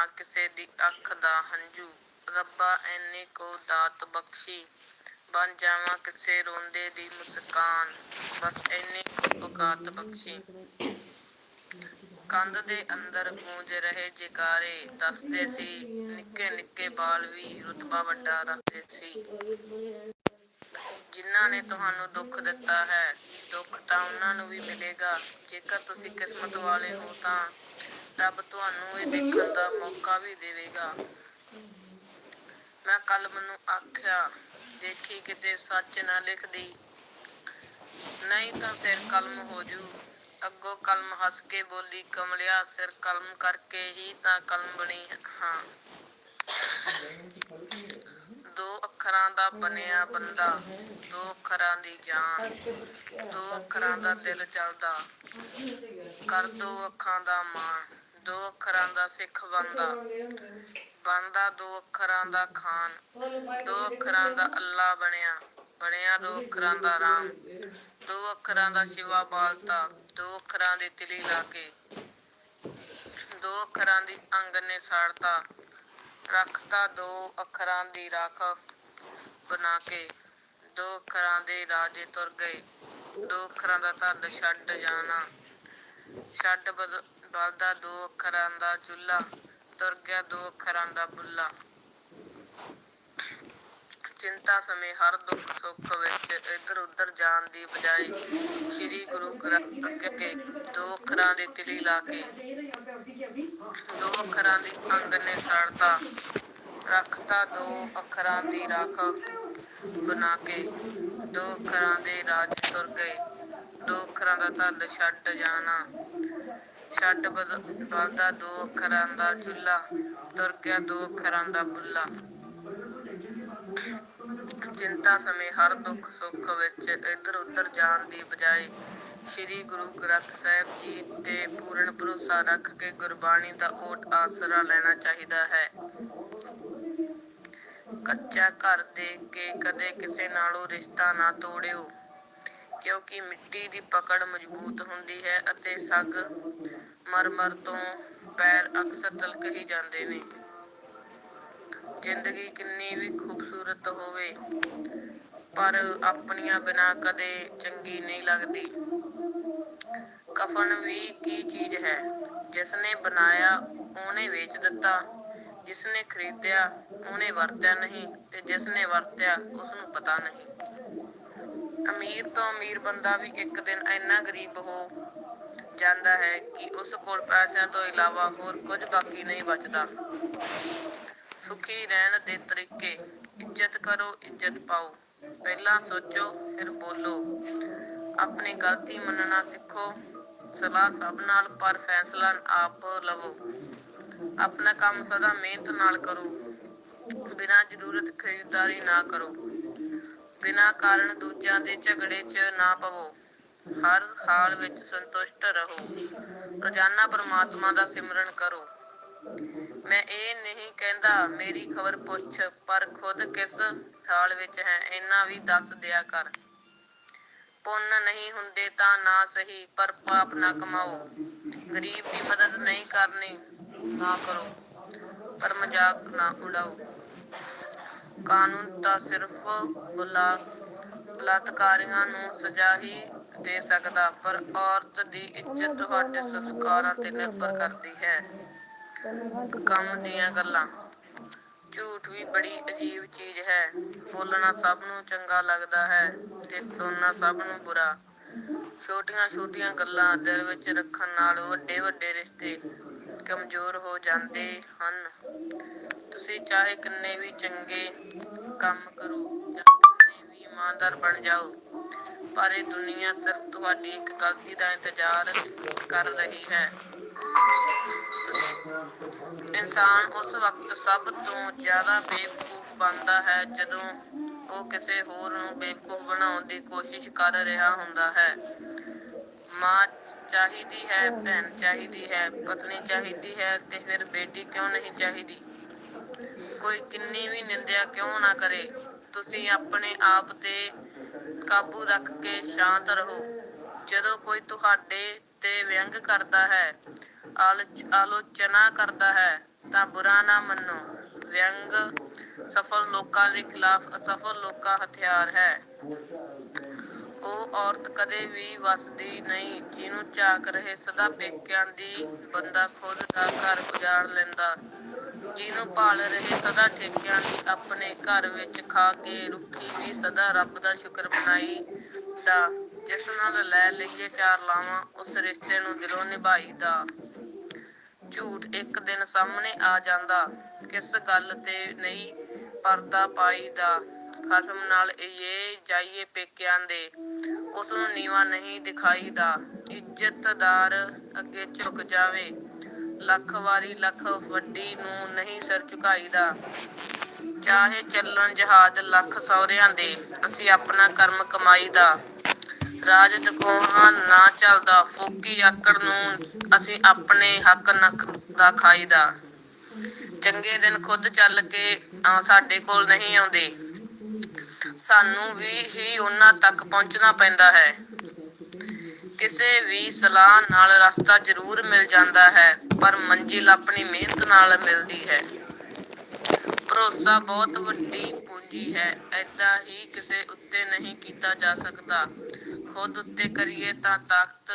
ਨਾ ਕਿਸੇ ਦੀ ਅੱਖ ਦਾ ਹੰਝੂ, ਰੱਬਾ ਐਨੀ ਕੋ ਦਾਤ ਬਖਸ਼ੀ, ਬਣ ਜਾਵਾਂ ਕਿਸੇ ਰੋਂਦੇ ਦੀ ਮੁਸਕਾਨ, ਬਸ ਐਨੀ ਕੋ ਔਕਾਤ ਬਖਸ਼ੀ। ਕੰਧ ਦੇ ਅੰਦਰ ਗੂੰਜ ਰਹੇ ਜੈਕਾਰੇ, ਦੱਸਦੇ ਸੀ, ਨਿੱਕੇ ਨਿੱਕੇ ਬਾਲ ਵੀ ਰੁਤਬਾ ਵੱਡਾ ਰੱਖਦੇ ਸੀ। ਜਿਨ੍ਹਾਂ ਨੇ ਤੁਹਾਨੂੰ ਦੁੱਖ ਦਿੱਤਾ ਹੈ, ਦੁੱਖ ਤਾਂ ਉਹਨਾਂ ਨੂੰ ਵੀ ਮਿਲੇਗਾ, ਜੇਕਰ ਤੁਸੀਂ ਕਿਸਮਤ ਵਾਲੇ ਹੋ ਤਾਂ ਰੱਬ ਤੁਹਾਨੂੰ ਇਹ ਦੇਖਣ ਦਾ ਮੌਕਾ ਵੀ ਦੇਵੇਗਾ। ਮੈਂ ਕਲਮ ਨੂੰ ਆਖਿਆ, ਦੇਖੀ ਕਿਤੇ ਸੱਚ ਨਾ ਲਿਖਦੀ। ਨਹੀਂ ਤਾਂ ਸਿਰ ਕਲਮ ਹੋ ਜੂ। ਅੱਗੋਂ ਕਲਮ ਹੱਸ ਕੇ ਬੋਲੀ, ਕਮਲਿਆ, ਸਿਰ ਕਲਮ ਕਰਕੇ ਹੀ ਤਾਂ ਕਲਮ ਬਣੀ ਹਾਂ। ਦੋ ਅੱਖਰਾਂ ਦਾ ਬਣਿਆ ਬੰਦਾ, ਦੋ ਅੱਖਰਾਂ ਦੀ ਜਾਨ, ਦੋ ਅੱਖਰਾਂ ਦਾ ਦਿਲ ਚੱਲਦਾ। ਕਰ ਦੋ ਅੱਖਾਂ ਦਾ ਮਾਣ। ਦੋ ਅੱਖਰਾਂ ਦਾ ਸਿੱਖ ਬੰਦਾ ਬਣਦਾ ਦੋ ਅੱਖਰਾਂ ਦਾ ਖਾਨ ਦੋ ਅੱਖਰਾਂ ਦਾ ਅੱਲਾ ਬਣਿਆ ਬਣਿਆ ਦੋ ਅੱਖਰਾਂ ਦਾ ਰਾਮ ਦੋ ਅੱਖਰਾਂ ਦਾ ਸ਼ਿਵਾ ਬਾਲਤਾ ਦੋ ਅੱਖਰਾਂ ਦੀ ਤਿਲੀ ਲਾ ਕੇ ਦੋ ਅੱਖਰਾਂ ਦੀ ਅੰਗ ਨੇ ਸਾੜਤਾ ਰੱਖਤਾ ਦੋ ਅੱਖਰਾਂ ਦੀ ਰੱਖ ਬਣਾ ਕੇ ਦੋ ਅੱਖਰਾਂ ਦੇ ਰਾਜੇ ਤੁਰ ਗਏ ਦੋ ਅੱਖਰਾਂ ਦਾ ਧੰਦ ਛੱਡ ਜਾਣਾ ਛੱਡ ਬਦ- ਬਲਦਾ ਦੋ ਅੱਖਰਾਂ ਦਾ ਚੁੱਲਾ ਤੁਰ ਗਿਆ ਦੋ ਅੱਖਰਾਂ ਦਾ ਬੁੱਲਾ ਚਿੰਤਾ ਸਮੇਂ ਹਰ ਦੁੱਖ ਸੁੱਖ ਵਿੱਚ ਇੱਧਰ ਉੱਧਰ ਜਾਣ ਦੀ ਬਜਾਏ ਸ੍ਰੀ ਗੁਰੂ ਗ੍ਰੰਥ ਅੱਗੇ ਦੋ ਅੱਖਰਾਂ ਦੀ ਤਿਲੀ ਲਾ ਕੇ ਦੋ ਅੱਖਰਾਂ ਦੀ ਅੰਗ ਨੇ ਸਾੜਤਾ ਰੱਖਤਾ ਦੋ ਅੱਖਰਾਂ ਦੀ ਰੱਖ ਬਣਾ ਕੇ ਦੋ ਅੱਖਰਾਂ ਦੇ ਰਾਜ ਤੁਰ ਗਏ, ਦੋ ਅੱਖਰਾਂ ਦਾ ਧੰਦ ਛੱਡ ਜਾਣਾ। ਛੱਡ ਬਦ- ਬਲਦਾ ਦੋ ਅੱਖਰਾਂ ਦਾ ਚੁੱਲਾ ਤੁਰ ਗਿਆ ਦੋ ਅੱਖਰਾਂ ਦਾ ਬੁੱਲਾ ਚਿੰਤਾ ਸਮੇਂ ਹਰ ਦੁੱਖ ਸੁੱਖ ਵਿੱਚ ਇੱਧਰ ਉੱਧਰ ਜਾਣ ਦੀ ਬਜਾਏ ਸ੍ਰੀ ਗੁਰੂ ਗ੍ਰੰਥ ਸਾਹਿਬ ਜੀ ਤੇ ਪੂਰਨ ਭਰੋਸਾ ਰੱਖ ਕੇ ਗੁਰਬਾਣੀ ਦਾ ਓਟ ਆਸਰਾ ਲੈਣਾ ਚਾਹੀਦਾ ਹੈ। ਕੱਚਾ ਘਰ ਦੇ ਕੇ ਕਦੇ ਕਿਸੇ ਨਾਲੋਂ ਰਿਸ਼ਤਾ ਨਾ ਤੋੜਿਓ, ਕਿਉਂਕਿ ਮਿੱਟੀ ਦੀ ਪਕੜ ਮਜ਼ਬੂਤ ਹੁੰਦੀ ਹੈ ਅਤੇ ਸੱਗ ਮਰਮਰ ਤੋਂ ਪੈਰ ਅਕਸਰ ਤਲਕ ਹੀ ਜਾਂਦੇ ਨੇ। ਜ਼ਿੰਦਗੀ ਕਿੰਨੀ ਵੀ ਖੂਬਸੂਰਤ ਹੋਵੇ, ਪਰ ਆਪਣੀਆਂ ਬਿਨਾ ਕਦੇ ਚੰਗੀ ਨਹੀਂ ਲੱਗਦੀ। ਕਫਨ ਵੀ ਕੀ ਚੀਜ਼ ਹੈ? ਜਿਸ ਨੇ ਬਣਾਇਆ, ਉਹਨੇ ਵੇਚ ਦਿੱਤਾ। ਜਿਸ ਨੇ ਖਰੀਦਿਆ, ਉਹਨੇ ਵਰਤਿਆ ਨਹੀਂ ਤੇ ਜਿਸ ਨੇ ਵਰਤਿਆ ਉਸ ਨੂੰ ਪਤਾ ਨਹੀਂ। ਅਮੀਰ ਤੋਂ ਅਮੀਰ ਬੰਦਾ ਵੀ ਇੱਕ ਦਿਨ ਇੰਨਾ ਗਰੀਬ ਹੋ ਜਾਂਦਾ ਹੈ ਕਿ ਉਸ ਕੋਲ ਪੈਸਿਆਂ ਤੋਂ ਇਲਾਵਾ ਹੋਰ ਕੁਝ ਬਾਕੀ ਨਹੀਂ ਬਚਦਾ। ਸੁਖੀ ਰਹਿਣ ਦੇ ਤਰੀਕੇ, ਇੱਜ਼ਤ ਕਰੋ, ਇੱਜ਼ਤ ਪਾਓ। ਪਹਿਲਾਂ ਸੋਚੋ, ਫਿਰ ਬੋਲੋ। ਆਪਣੀ ਗਲਤੀ ਮੰਨਣਾ ਸਿੱਖੋ। ਸਲਾਹ ਸਭ ਨਾਲ, ਪਰ ਫੈਸਲਾ ਆਪ ਲਵੋ। ਆਪਣਾ ਕੰਮ ਸਦਾ ਮਿਹਨਤ ਨਾਲ ਕਰੋ। ਬਿਨਾਂ ਜ਼ਰੂਰਤ ਖਰੀਦਦਾਰੀ ਨਾ ਕਰੋ। ਬਿਨਾਂ ਕਾਰਨ ਦੂਜਿਆਂ ਦੇ ਝਗੜੇ 'ਚ ਨਾ ਪਵੋ। ਹਰ ਹਾਲ ਵਿੱਚ ਸੰਤੁਸ਼ਟ ਰਹੋ। ਰੋਜ਼ਾਨਾ ਪਰਮਾਤਮਾ ਦਾ ਸਿਮਰਨ ਕਰੋ। ਮੈਂ ਇਹ ਨਹੀਂ ਕਹਿੰਦਾ ਮੇਰੀ ਖਬਰ ਪੁੱਛ, ਪਰ ਖੁਦ ਕਿਸ ਹਾਲ ਵਿੱਚ ਹੈ ਇੰਨਾ ਵੀ ਦੱਸ ਦਿਆ ਕਰ। ਪੁੰਨ ਨਹੀਂ ਹੁੰਦੇ ਤਾਂ ਨਾ ਸਹੀ, ਪਰ ਪਾਪ ਨਾ ਕਮਾਓ। ਗਰੀਬ ਦੀ ਮਦਦ ਨਹੀਂ ਕਰਨੀ, ਨਾ ਕਰੋ, ਪਰ ਮਜ਼ਾਕ ਨਾ ਉਡਾਓ। ਕਾਨੂੰਨ ਤਾਂ ਸਿਰਫ ਬਲਾ ਬਲਾਤਕਾਰੀਆਂ ਨੂੰ ਸਜ਼ਾ ਹੀ ਦੇ ਸਕਦਾ, ਪਰ ਔਰਤ ਦੀ ਇੱਜ਼ਤ ਤੁਹਾਡੇ ਸੰਸਕਾਰਾਂ ਤੇ ਨਿਰਭਰ ਕਰਦੀ ਹੈ। ਕੰਮ ਦੀਆਂ ਗੱਲਾਂ। ਝੂਠ ਵੀ ਬੜੀ ਅਜੀਬ ਚੀਜ਼ ਹੈ। ਬੋਲਣਾ ਸਭ ਨੂੰ ਚੰਗਾ ਲੱਗਦਾ ਹੈ ਤੇ ਸੁਣਨਾ ਸਭ ਨੂੰ ਬੁਰਾ। ਛੋਟੀਆਂ ਛੋਟੀਆਂ ਗੱਲਾਂ ਦਿਲ ਵਿੱਚ ਰੱਖਣ ਨਾਲ ਵੱਡੇ ਵੱਡੇ ਰਿਸ਼ਤੇ ਕਮਜ਼ੋਰ ਹੋ ਜਾਂਦੇ ਹਨ। ਤੁਸੀਂ ਚਾਹੇ ਕਿੰਨੇ ਵੀ ਚੰਗੇ ਕੰਮ ਕਰੋ ਜਾਂ ਕਿੰਨੇ ਵੀ ਇਮਾਨਦਾਰ ਬਣ ਜਾਓ ਪਰ ਇਹ ਦੁਨੀਆ ਸਿਰਫ ਤੁਹਾਡੀ ਇੱਕ ਗਲਤੀ ਦਾ ਇੰਤਜ਼ਾਰ ਕਰ ਰਹੀ ਹੈ। ਇਨਸਾਨ ਉਸ ਵਕਤ ਸਭ ਤੋਂ ਜ਼ਿਆਦਾ ਬੇਵਕੂਫ ਬਣਦਾ ਹੈ ਜਦੋਂ ਉਹ ਕਿਸੇ ਹੋਰ ਨੂੰ ਬੇਵਕੂਫ ਬਣਾਉਣ ਦੀ ਕੋਸ਼ਿਸ਼ ਕਰ ਰਿਹਾ ਹੁੰਦਾ ਹੈ। ਮਾਂ ਚਾਹੀਦੀ ਹੈ, ਭੈਣ ਚਾਹੀਦੀ ਹੈ, ਪਤਨੀ ਚਾਹੀਦੀ ਹੈ ਤੇ ਫਿਰ ਬੇਟੀ ਕਿਉਂ ਨਹੀਂ ਚਾਹੀਦੀ? ਕੋਈ ਕਿੰਨੀ ਵੀ ਨਿੰਦਿਆ ਕਿਉਂ ਨਾ ਕਰੇ। ਤੁਸੀਂ ਆਪਣੇ ਆਪ ਤੇ ਕਾਬੂ ਰੱਖ ਕੇ ਸ਼ਾਂਤ ਰਹੋ। ਜਦੋਂ ਕੋਈ ਤੁਹਾਡੇ ਤੇ ਵਿਅੰਗ ਕਰਦਾ ਹੈ ਆਲੋਚਨਾ ਕਰਦਾ ਹੈ, ਤਾਂ ਬੁਰਾ ਨਾ ਮੰਨੋ। ਵਿਅੰਗ ਸਫਲ ਲੋਕਾਂ ਦੇ ਖਿਲਾਫ ਅਸਫਲ ਲੋਕਾਂ ਹਥਿਆਰ ਹੈ। ਉਹ ਔਰਤ ਕਦੇ ਵੀ ਵਸਦੀ ਨਹੀਂ, ਜਿਹਨੂੰ ਝਾਕ ਰਹੇ ਸਦਾ ਪੇਕਿਆਂ ਦੀ ਬੰਦਾ ਖੁਦ ਦਾ ਘਰ ਉਜਾੜ ਲੈਂਦਾ। ਜਿਹਨੂੰ ਪਾਲ ਰਹੇ ਸਦਾ ਠੇਕਿਆਂ ਦੀ ਆਪਣੇ ਘਰ ਵਿੱਚ ਖਾ ਕੇ ਰੁੱਖੀ ਵੀ ਸਦਾ ਰੱਬ ਦਾ ਸ਼ੁਕਰ ਮਨਾਈ ਦਾ ਜਿਸ ਨਾਲ ਲੈ ਲਈਏ ਚਾਰ ਲਾਵਾਂ, ਉਸ ਰਿਸ਼ਤੇ ਨੂੰ ਦਿਲੋਂ ਨਿਭਾਈਦਾ। ਝੂਠ ਇੱਕ ਦਿਨ ਸਾਹਮਣੇ ਆ ਜਾਂਦਾ, ਕਿਸ ਗੱਲ ਤੇ ਨਹੀਂ ਪਰਦਾ ਪਾਈਦਾ। ਖਸਮ ਨਾਲ ਇਹ ਜਾਈਏ ਪੇਕਿਆਂ ਦੇ, ਉਸ ਨੂੰ ਨੀਵਾ ਨਹੀਂ ਦਿਖਾਈਦਾ। ਇੱਜ਼ਤਦਾਰ ਅੱਗੇ ਝੁਕ ਜਾਵੇ। ਲੱਖ ਵਾਰੀ ਲੱਖ ਵੱਡੀ ਨੂੰ ਨਹੀਂ ਸਿਰ ਝੁਕਾਈਦਾ। ਚਾਹੇ ਚੱਲਣ ਜਹਾਜ਼ ਲੱਖ ਸੌਰਿਆਂ ਦੇ, ਅਸੀਂ ਆਪਣਾ ਕਰਮ ਕਮਾਈਦਾ। ਰਾਜ ਦਖੋਹਾਂ ਨਾ ਚੱਲਦਾ, ਫੋਕੀ ਆਕੜ ਨੂੰ ਅਸੀਂ ਆਪਣੇ ਹੱਕ ਨੱਕ ਦਾ ਖਾਈਦਾ। ਚੰਗੇ ਦਿਨ ਖੁਦ ਚੱਲ ਕੇ ਸਾਡੇ ਕੋਲ ਨਹੀਂ ਆਉਂਦੇ। ਸਾਨੂੰ ਵੀ ਹੀ ਉਹਨਾਂ ਤੱਕ ਪਹੁੰਚਣਾ ਪੈਂਦਾ ਹੈ। ਕਿਸੇ ਵੀ ਸਲਾਹ ਨਾਲ ਰਸਤਾ ਜ਼ਰੂਰ ਮਿਲ ਜਾਂਦਾ ਹੈ, ਪਰ ਮੰਜ਼ਿਲ ਆਪਣੀ ਮਿਹਨਤ ਨਾਲ ਮਿਲਦੀ ਹੈ। ਭਰੋਸਾ ਬਹੁਤ ਵੱਡੀ ਪੂੰਜੀ ਹੈ ਐਦਾਂ ਹੀ ਕਿਸੇ ਉੱਤੇ ਨਹੀਂ ਕੀਤਾ ਜਾ ਸਕਦਾ। ਖੁਦ ਉੱਤੇ ਕਰੀਏ ਤਾਂ ਤਾਕਤ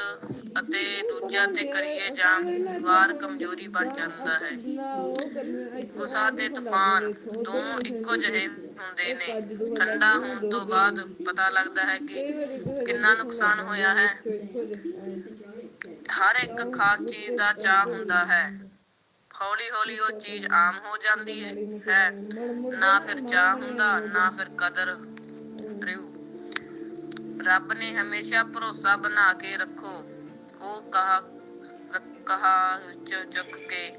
ਅਤੇ ਦੂਜਿਆਂ ਤੇ ਕਰੀਏ ਜਾਂ ਵਾਰ ਕਮਜ਼ੋਰੀ ਬਣ ਜਾਂਦਾ ਹੈ। ਗੁੱਸਾ ਤੇ ਤੂਫਾਨ ਦੋਨੋਂ ਇੱਕੋ ਜਿਹੇ ਹੁੰਦੇ ਨੇ। ਠੰਡਾ ਹੋਣ ਤੋਂ ਬਾਅਦ ਪਤਾ ਲੱਗਦਾ ਹੈ ਕਿ ਕਿੰਨਾ ਨੁਕਸਾਨ ਹੋਇਆ ਹੈ। ਹਰ ਇੱਕ ਖਾਸ ਚੀਜ਼ ਦਾ ਚਾਹ ਹੁੰਦਾ ਹੈ। ਹੌਲੀ ਹੌਲੀ ਉਹ ਚੀਜ਼ ਆਮ ਹੋ ਜਾਂਦੀ ਹੈ। ਨਾ ਫਿਰ ਚਾਹ ਹੁੰਦਾ, ਨਾ ਫਿਰ ਕਦਰ। ਰਿਉ ਰੱਬ ਨੇ ਹਮੇਸ਼ਾ ਭਰੋਸਾ ਬਣਾ ਕੇ ਰੱਖੋ। ਉਹ ਕਹਾ ਕਹਾ ਵਿੱਚ ਚੁੱਕ ਕੇ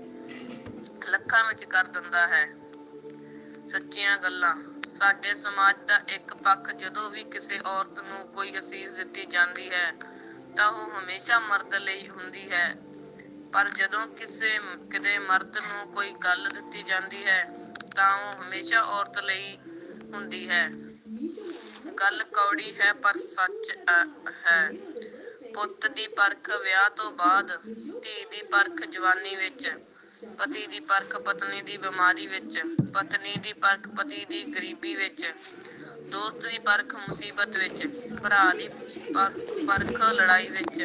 ਲੱਖਾਂ ਵਿੱਚ ਕਰ ਦਿੰਦਾ ਹੈ। ਸੱਚੀਆਂ ਗੱਲਾਂ, ਸਾਡੇ ਸਮਾਜ ਦਾ ਇੱਕ ਪੱਖ ਜਦੋਂ ਵੀ ਕਿਸੇ ਔਰਤ ਨੂੰ ਕੋਈ ਅਸੀਸ ਦਿੱਤੀ ਜਾਂਦੀ ਹੈ, ਤਾਂ ਉਹ ਹਮੇਸ਼ਾ ਮਰਦ ਲਈ ਹੁੰਦੀ ਹੈ। ਪਰ ਜਦੋਂ ਕਿਸੇ ਕਿਤੇ ਮਰਦ ਨੂੰ ਕੋਈ ਗੱਲ ਦਿੱਤੀ ਜਾਂਦੀ ਹੈ, ਤਾਂ ਉਹ ਹਮੇਸ਼ਾ ਔਰਤ ਲਈ ਹੁੰਦੀ ਹੈ। ਗੱਲ ਕੌੜੀ ਹੈ, ਪਰ ਸੱਚ ਹੈ। ਪੁੱਤ ਦੀ ਪਰਖ ਵਿਆਹ ਤੋਂ ਬਾਅਦ, ਧੀ ਦੀ ਪਰਖ ਜਵਾਨੀ ਵਿੱਚ, ਪਤੀ ਦੀ ਪਰਖ ਪਤਨੀ ਦੀ ਬਿਮਾਰੀ ਵਿੱਚ, ਪਤਨੀ ਦੀ ਪਰਖ ਪਤੀ ਦੀ ਗਰੀਬੀ ਵਿੱਚ, ਦੋਸਤ ਦੀ ਪਰਖ ਮੁਸੀਬਤ ਵਿੱਚ, ਭਰਾ ਦੀ ਪਰਖ ਲੜਾਈ ਵਿੱਚ,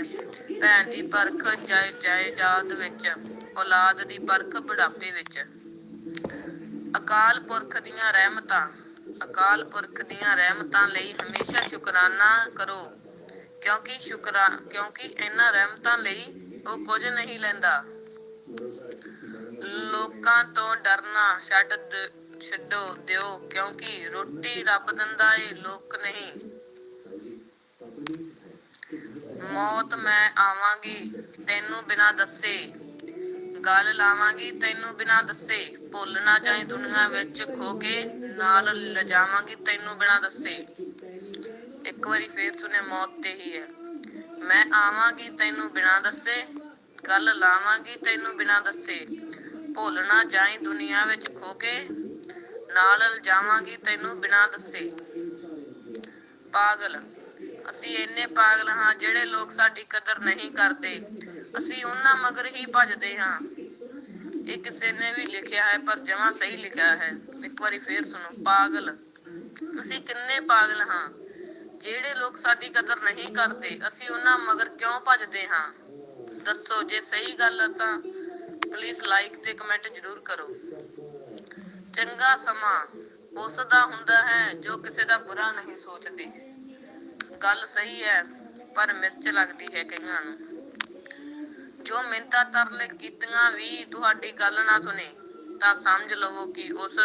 ਭੈਣ ਦੀ ਪਰਖ ਜਾਇ ਜਾਇਦਾਦ ਵਿੱਚ, ਔਲਾਦ ਦੀ ਪਰਖ ਬੁਢਾਪੇ ਵਿੱਚ। ਅਕਾਲ ਪੁਰਖ ਦੀਆਂ ਰਹਿਮਤਾਂ। ਅਕਾਲ ਪੁਰਖ ਦੀਆਂ ਰਹਿਮਤਾਂ ਲਈ ਹਮੇਸ਼ਾ ਸ਼ੁਕਰਾਨਾ ਕਰੋ, ਕਿਉਂਕਿ ਸ਼ੁਕਰਾ, ਕਿਉਂਕਿ ਇਹਨਾਂ ਰਹਿਮਤਾਂ ਲਈ ਉਹ ਕੁਝ ਨਹੀਂ ਲੈਂਦਾ। ਲੋਕਾਂ ਤੋਂ ਡਰਨਾ ਛੱਡ ਦ- ਛੱਡੋ ਦਿਓ, ਕਿਉਂਕਿ ਰੋਟੀ ਰੱਬ ਦਿੰਦਾ ਏ, ਲੋਕ ਨਹੀਂ। ਮੌਤ ਮੈਂ ਆਵਾਂਗੀ, ਤੈਨੂੰ ਬਿਨਾ ਦੱਸੇ। ਗੱਲ ਲਾਵਾਂਗੀ, ਤੈਨੂੰ ਬਿਨਾ ਦੱਸੇ। ਭੁੱਲ ਨਾ ਜਾਏ ਦੁਨੀਆ ਵਿੱਚ ਖੋ ਕੇ, ਨਾਲ ਲਿਜਾਵਾਂਗੀ ਤੈਨੂੰ ਬਿਨਾ ਦੱਸੇ। ਇੱਕ ਵਾਰੀ ਫੇਰ ਸੁਣੇ ਮੌਤ ਤੇ ਹੀ ਹੈ। ਮੈਂ ਆਵਾਂਗੀ ਤੈਨੂੰ ਬਿਨਾ ਦੱਸੇ, ਗੱਲ ਲਾਵਾਂਗੀ ਤੈਨੂੰ ਬਿਨਾ ਦੱਸੇ। ਭੁੱਲ ਨਾ ਜਾਈ ਦੁਨੀਆ ਵਿੱਚ ਖੋ ਕੇ, ਨਾਲ ਲਿਜਾਵਾਂਗੀ ਤੈਨੂੰ ਬਿਨਾ ਦੱਸੇ। ਪਾਗਲ, ਅਸੀਂ ਇੰਨੇ ਪਾਗਲ ਹਾਂ ਜਿਹੜੇ ਲੋਕ ਸਾਡੀ ਕਦਰ ਨਹੀਂ ਕਰਦੇ। ਅਸੀਂ ਉਹਨਾਂ ਮਗਰ ਹੀ ਭੱਜਦੇ ਹਾਂ। ਇਹ ਕਿਸੇ ਨੇ ਵੀ ਲਿਖਿਆ ਹੈ, ਪਰ ਜਮਾਂ ਸਹੀ ਲਿਖਿਆ ਹੈ। ਇੱਕ ਵਾਰੀ ਫੇਰ ਸੁਣੋ, ਪਾਗਲ। ਅਸੀਂ ਕਿੰਨੇ ਪਾਗਲ ਹਾਂ। ਜਿਹੜੇ ਲੋਕ ਸਾਡੀ ਕਦਰ ਨਹੀਂ ਕਰਦੇ, ਅਸੀਂ ਉਹਨਾਂ ਮਗਰ ਕਿਉਂ ਭੱਜਦੇ ਹਾਂ? ਦੱਸੋ, ਜੇ ਸਹੀ ਗੱਲ ਹੈ ਤਾਂ ਪਲੀਜ਼ ਲਾਈਕ ਤੇ ਕਮੈਂਟ ਜ਼ਰੂਰ ਕਰੋ। ਚੰਗਾ ਸਮਾਂ ਉਸ ਦਾ ਹੁੰਦਾ ਹੈ ਜੋ ਕਿਸੇ ਦਾ ਬੁਰਾ ਨਹੀਂ ਸੋਚਦੇ। ਗੱਲ ਸਹੀ ਹੈ, ਪਰ ਮਿਰਚ ਲੱਗਦੀ ਹੈ ਕਈਆਂ ਨੂੰ। ਜੋ ਮਿੰਤਾ ਤਰਲੇ ਕੀਤੀਆਂ ਵੀ ਤੁਹਾਡੀ ਗੱਲ ਨਾ ਸੁਣੇ, ਤਾਂ ਸਮਝ ਲਵੋ ਕਿ ਉਸ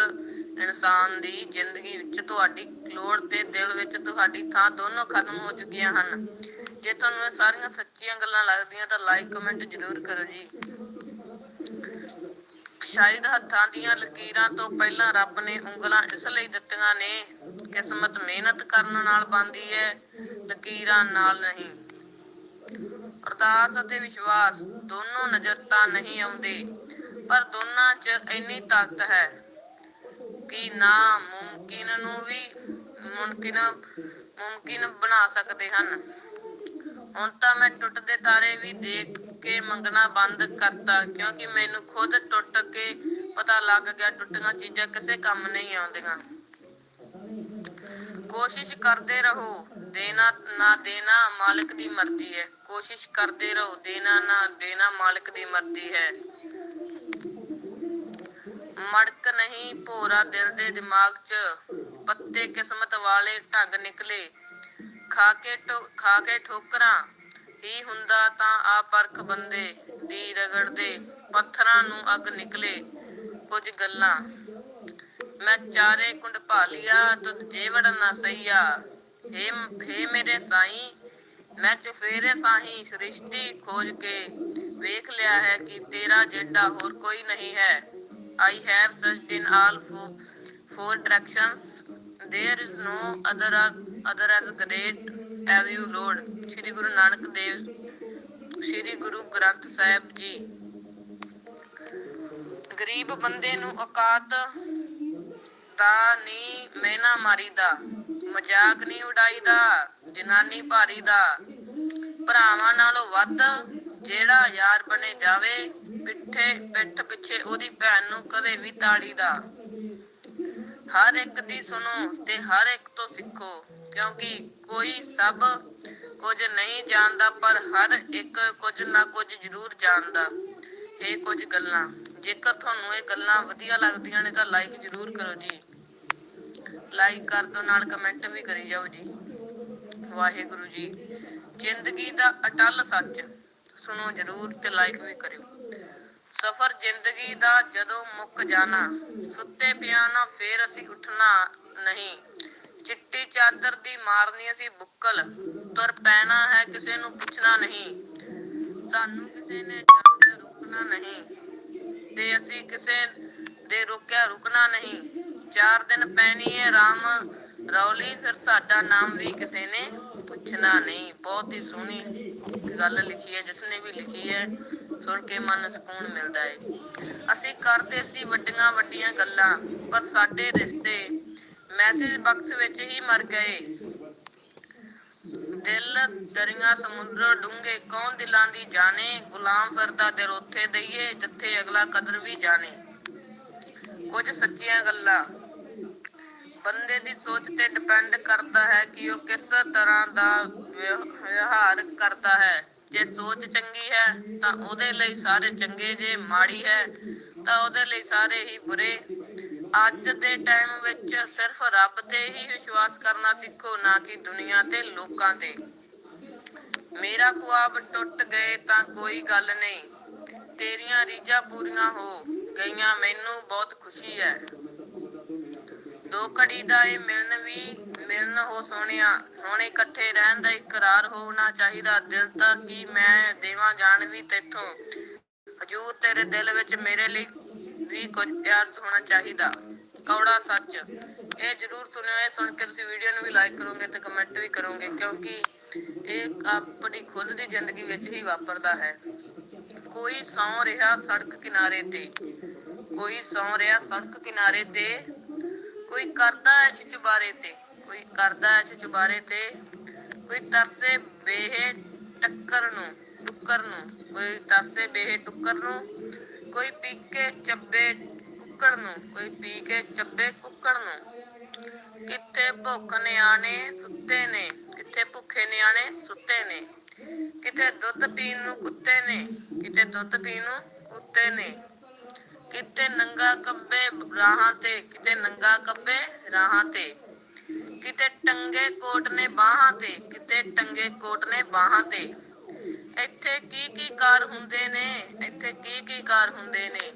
ਇਨਸਾਨ ਦੀ ਜ਼ਿੰਦਗੀ ਵਿੱਚ ਤੁਹਾਡੀ ਲੋੜ ਤੇ ਦਿਲ ਵਿੱਚ ਤੁਹਾਡੀ ਥਾਂ ਦੋਨੋਂ ਖਤਮ ਹੋ ਚੁੱਕੀਆਂ ਹਨ। ਜੇ ਤੁਹਾਨੂੰ ਇਹ ਸਾਰੀਆਂ ਸੱਚੀਆਂ ਗੱਲਾਂ ਲੱਗਦੀਆਂ ਤਾਂ ਲਾਈਕ ਕਮੈਂਟ ਜ਼ਰੂਰ ਕਰੋ ਜੀ। ਸ਼ਾਇਦ ਹੱਥਾਂ ਦੀਆਂ ਲਕੀਰਾਂ ਤੋਂ ਪਹਿਲਾਂ ਰੱਬ ਨੇ ਉਂਗਲਾਂ ਇਸ ਲਈ ਦਿੱਤੀਆਂ ਨੇ, ਕਿਸਮਤ ਮਿਹਨਤ ਕਰਨ ਨਾਲ ਬਣਦੀ ਹੈ, ਲਕੀਰਾਂ ਨਾਲ ਨਹੀਂ। ਅਰਦਾਸ ਅਤੇ ਵਿਸ਼ਵਾਸ ਦੋਨੋਂ ਨਜ਼ਰ ਤਾਂ ਨਹੀਂ ਆਉਂਦੇ, ਪਰ ਦੋਨਾਂ 'ਚ ਇੰਨੀ ਤਾਕਤ ਹੈ ਕਿ ਨਾ ਮੁਮਕਿਨ ਨੂੰ ਵੀ ਮੁਮਕਿਨ ਮੁਮਕਿਨ ਬਣਾ ਸਕਦੇ ਹਨ। ਹੁਣ ਤਾਂ ਮੈਂ ਟੁੱਟਦੇ ਤਾਰੇ ਵੀ ਦੇਖ ਕੇ ਮੰਗਣਾ ਬੰਦ ਕਰਤਾ, ਕਿਉਂਕਿ ਮੈਨੂੰ ਖੁਦ ਟੁੱਟ ਕੇ ਪਤਾ ਲੱਗ ਗਿਆ ਟੁੱਟੀਆਂ ਚੀਜ਼ਾਂ ਕਿਸੇ ਕੰਮ ਨਹੀਂ ਆਉਂਦੀਆਂ। ਕੋਸ਼ਿਸ਼ ਕਰਦੇ ਰਹੋ, ਦੇਣਾ ਨਾ ਦੇਣਾ ਮਾਲਕ ਦੀ ਮਰਜ਼ੀ ਹੈ। ਕੋਸ਼ਿਸ਼ ਕਰਦੇ ਰਹੋ, ਦੇਣਾ ਨਾ ਦੇਣਾ ਮਾਲਕ ਦੀ ਮਰਜ਼ੀ ਹੈ। ਮੜਕ ਨਹੀਂ, ਭੋਰਾ ਦਿਲ ਦੇ ਦਿਮਾਗ 'ਚ ਪੱਤੇ ਕਿਸਮਤ ਵਾਲੇ ਢੰਗ ਨਿਕਲੇ। ਖਾ ਕੇ ਠੋ- ਖਾ ਕੇ ਠੋਕਰਾਂ, ਹੀ ਹੁੰਦਾ ਤਾਂ ਆ ਪਰਖ ਬੰਦੇ ਦੀ ਰਗੜਦੇ, ਪੱਥਰਾਂ ਨੂੰ ਅੱਗ ਨਿਕਲੇ ਕੁਝ ਗੱਲਾਂ। ਮੈਂ ਚਾਰੇ ਕੁੰਡ ਭਾਲੀਆ ਤੁਧ ਜੇਵੜ ਨਾ ਸਈਆ ਹੇ ਹੇ ਮੇਰੇ ਸਾਈਂ ਮੈਂ ਚੁਫੇਰੇ ਸਾਹੀਂ ਸ੍ਰਿਸ਼ਟੀ ਖੋਜ ਕੇ ਵੇਖ ਲਿਆ ਹੈ ਕਿ ਤੇਰਾ ਜਿਹੜਾ ਹੋਰ ਕੋਈ ਨਹੀਂ ਹੈ I have searched in all four, four directions. There is no other other as great as you, Lord. Shri Guru Nanak Dev Shri Guru Granth Sahib ji ਗਰੀਬ ਬੰਦੇ ਨੂੰ ਔਕਾਤ ਦਾ ਨਹੀਂ ਮਹਿਨਾ ਮਾਰੀਦਾ, ਮਜ਼ਾਕ ਨਹੀਂ ਉਡਾਈਦਾ, ਜਨਾਨੀ ਭਾਰੀ ਦਾ ਭਰਾਵਾਂ ਨਾਲੋਂ ਵੱਧ ਜਿਹੜਾ ਯਾਰ ਬਣੇ ਜਾਵੇ, ਪਿੱਠੇ ਪਿੱਠ ਪਿੱਛੇ ਉਹਦੀ ਭੈਣ ਨੂੰ ਕਦੇ ਵੀ ਤਾੜੀ ਦਾ ਹਰ ਇੱਕ ਦੀ ਸੁਣੋ ਤੇ ਹਰ ਇੱਕ ਤੋਂ ਸਿੱਖੋ, ਕਿਉਂਕਿ ਕੋਈ ਸਭ ਕੁਝ ਨਹੀਂ ਜਾਣਦਾ, ਪਰ ਹਰ ਇੱਕ ਕੁਝ ਨਾ ਕੁਝ ਜ਼ਰੂਰ ਜਾਣਦਾ। ਇਹ ਕੁਝ ਗੱਲਾਂ। ਜੇਕਰ ਤੁਹਾਨੂੰ ਇਹ ਗੱਲਾਂ ਵਧੀਆ ਲੱਗਦੀਆਂ ਨੇ ਤਾਂ ਲਾਈਕ ਜ਼ਰੂਰ ਕਰੋ ਜੀ। ਲਾਈਕ ਕਰ ਦਿਓ, ਨਾਲ ਕਮੈਂਟ ਵੀ ਕਰੀ ਜਾਓ ਜੀ। ਵਾਹਿਗੁਰੂ ਜੀ। ਜ਼ਿੰਦਗੀ ਦਾ ਅਟਲ ਸੱਚ ਸੁਣੋ ਜ਼ਰੂਰ ਤੇ ਲਾਈਕ ਵੀ ਕਰਿਓ। ਸਫਰ ਜ਼ਿੰਦਗੀ ਦਾ ਜਦੋਂ ਮੁੱਕ ਜਾਣਾ, ਸੁੱਤੇ ਪਿਆ ਨਾ ਫੇਰ ਅਸੀਂ ਉੱਠਣਾ ਨਹੀਂ। ਚਿੱਟੀ ਚਾਦਰ ਦੀ ਮਾਰਨੀ ਅਸੀਂ ਬੁੱਕਲ, ਤੁਰ ਪੈਣਾ ਹੈ ਕਿਸੇ ਨੂੰ ਪੁੱਛਣਾ ਨਹੀਂ। ਸਾਨੂੰ ਕਿਸੇ ਨੇ ਜਾਂਦੇ ਰੁਕਣਾ ਨਹੀਂ। ਤੇ ਅਸੀਂ ਕਿਸੇ ਦੇ ਰੋਕਿਆ ਰੁਕਣਾ ਨਹੀਂ। ਚਾਰ ਦਿਨ ਪੈਣੀ ਹੈ ਰਾਮ ਰੌਲੀ, ਫਿਰ ਸਾਡਾ ਨਾਮ ਵੀ ਕਿਸੇ ਨੇ ਪੁੱਛਣਾ ਨਹੀਂ। ਬਹੁਤ ਹੀ ਸੋਹਣੀ ਗੱਲ ਲਿਖੀ ਹੈ ਜਿਸਨੇ ਵੀ ਲਿਖੀ ਹੈ ਸੁਣ ਕੇ ਮਨ ਸਕੂਨ ਮਿਲਦਾ ਹੈ ਅਸੀਂ ਕਰਦੇ ਸੀ ਵੱਡੀਆਂ ਵੱਡੀਆਂ ਗੱਲਾਂ, ਪਰ ਸਾਡੇ ਰਿਸ਼ਤੇ ਮੈਸੇਜ ਬਾਕਸ ਵਿੱਚ ਹੀ ਮਰ ਗਏ। ਦਿਲ ਦਰਿਆ ਸਮੁੰਦਰ ਡੂੰਘੇ ਕੌਣ ਦਿਲਾਂ ਦੀ ਜਾਣੇ, ਗੁਲਾਮ ਫਿਰਦਾ ਦਿਲ ਉੱਥੇ ਦਈਏ, ਜਿੱਥੇ ਅਗਲਾ ਕਦਰ ਵੀ ਜਾਣੇ। ਕੁਝ ਸੱਚੀਆਂ ਗੱਲਾਂ। ਬੰਦੇ ਦੀ ਸੋਚ ਤੇ ਡਿਪੈਂਡ ਕਰਦਾ ਹੈ ਕਿ ਉਹ ਕਿਸ ਤਰ੍ਹਾਂ ਦਾ ਵਿਵ- ਵਿਵਹਾਰ ਕਰਦਾ ਹੈ। ਜੇ ਸੋਚ ਚੰਗੀ ਹੈ, ਤਾਂ ਉਹਦੇ ਲਈ ਸਾਰੇ ਚੰਗੇ, ਜੇ ਮਾੜੀ ਹੈ, ਤਾਂ ਉਹਦੇ ਲਈ ਸਾਰੇ ਹੀ ਬੁਰੇ। ਅੱਜ ਦੇ ਟਾਈਮ ਵਿੱਚ ਸਿਰਫ ਰੱਬ ਤੇ ਹੀ ਵਿਸ਼ਵਾਸ ਕਰਨਾ ਸਿੱਖੋ, ਨਾ ਕਿ ਦੁਨੀਆ ਤੇ ਲੋਕਾਂ ਤੇ। ਮੇਰਾ ਖੁਆਬ ਟੁੱਟ ਗਏ ਤਾਂ ਕੋਈ ਗੱਲ ਨਹੀਂ। ਤੇਰੀਆਂ ਰੀਝਾਂ ਪੂਰੀਆਂ ਹੋ ਗਈਆਂ, ਮੈਨੂੰ ਬਹੁਤ ਖੁਸ਼ੀ ਹੈ। ਦੋ ਘੜੀ ਦਾ ਇਹ ਮਿਲਣ ਵੀ, ਮਿਲਣ ਹੋ ਸੋਹਣਿਆ, ਹੁਣ ਇਕੱਠੇ ਰਹਿਣ ਦਾ ਇਕਰਾਰ ਹੋਣਾ ਚਾਹੀਦਾ। ਦਿਲ ਤਾਂ ਕੀ ਮੈਂ ਦੇਵਾਂ ਜਾਣ ਵੀ ਤੇਥੋਂ। ਹਜੂਰ ਤੇਰੇ ਦਿਲ ਵਿੱਚ ਮੇਰੇ ਲਈ ਵੀ ਕੁਝ ਪਿਆਰ ਹੋਣਾ ਚਾਹੀਦਾ। ਕੌੜਾ ਸੱਚ। ਇਹ ਜਰੂਰ ਸੁਣਿਓ, ਇਹ ਸੁਣ ਕੇ ਤੁਸੀਂ ਵੀਡੀਓ ਨੂੰ ਵੀ ਲਾਈਕ ਕਰੋਗੇ ਤੇ ਕਮੈਂਟ ਵੀ ਕਰੋਗੇ, ਕਿਉਂਕਿ ਇਹ ਆਪਣੀ ਖੁਦ ਦੀ ਜ਼ਿੰਦਗੀ ਵਿੱਚ ਹੀ ਵਾਪਰਦਾ ਹੈ। ਕੋਈ ਸੌ ਰਿਹਾ ਸੜਕ ਕਿਨਾਰੇ ਤੇ। ਕੋਈ ਸੌਂ ਰਿਹਾ ਸੜਕ ਕਿਨਾਰੇ ਤੇ। ਕੋਈ ਕਰਦਾ ਐਸ਼ ਚੁਬਾਰੇ ਤੇ। ਕੋਈ ਕਰਦਾ ਐਸ਼ ਚੁਬਾਰੇ ਤੇ। ਕੋਈ ਤਰਸੇ ਬੇਹੇ ਟੱਕਰ ਨੂੰ, ਟੁੱਕਰ ਨੂੰ। ਕੋਈ ਤਰਸੇ ਬੇਹੇ ਟੁੱਕਰ ਨੂੰ ਕੋਈ ਪੀ ਕੇ ਚੱਬੇ ਕੁੱਕੜ ਨੂੰ, ਕੋਈ ਪੀ ਕੇ ਚੱਬੇ ਕੁੱਕੜ ਨੂੰ। ਕਿੱਥੇ ਭੁੱਖ ਨਿਆਣੇ ਸੁੱਤੇ ਨੇ, ਕਿੱਥੇ ਭੁੱਖੇ ਨਿਆਣੇ ਸੁੱਤੇ ਨੇ। ਕਿਤੇ ਦੁੱਧ ਪੀਣ ਨੂੰ ਕੁੱਤੇ ਨੇ ਕਿਤੇ ਦੁੱਧ ਪੀਣ ਨੂੰ ਕੁੱਤੇ ਨੇ। ਕਿਤੇ ਨੰਗਾ ਕੱਬੇ ਰਾਹਾਂ ਤੇ ਕਿਤੇ ਨੰਗਾ ਕੱਬੇ ਰਾਹਾਂ ਤੇ। ਕਿਤੇ ਟੰਗੇ ਕੋਟ ਨੇ ਬਾਹਾਂ ਤੇ ਕਿਤੇ ਟੰਗੇ ਕੋਟ ਨੇ ਬਾਹਾਂ ਤੇ। ਇੱਥੇ ਕੀ ਕੀ ਕਾਰ ਹੁੰਦੇ ਨੇ? ਇੱਥੇ ਕੀ ਕੀ ਕਾਰ ਹੁੰਦੇ ਨੇ?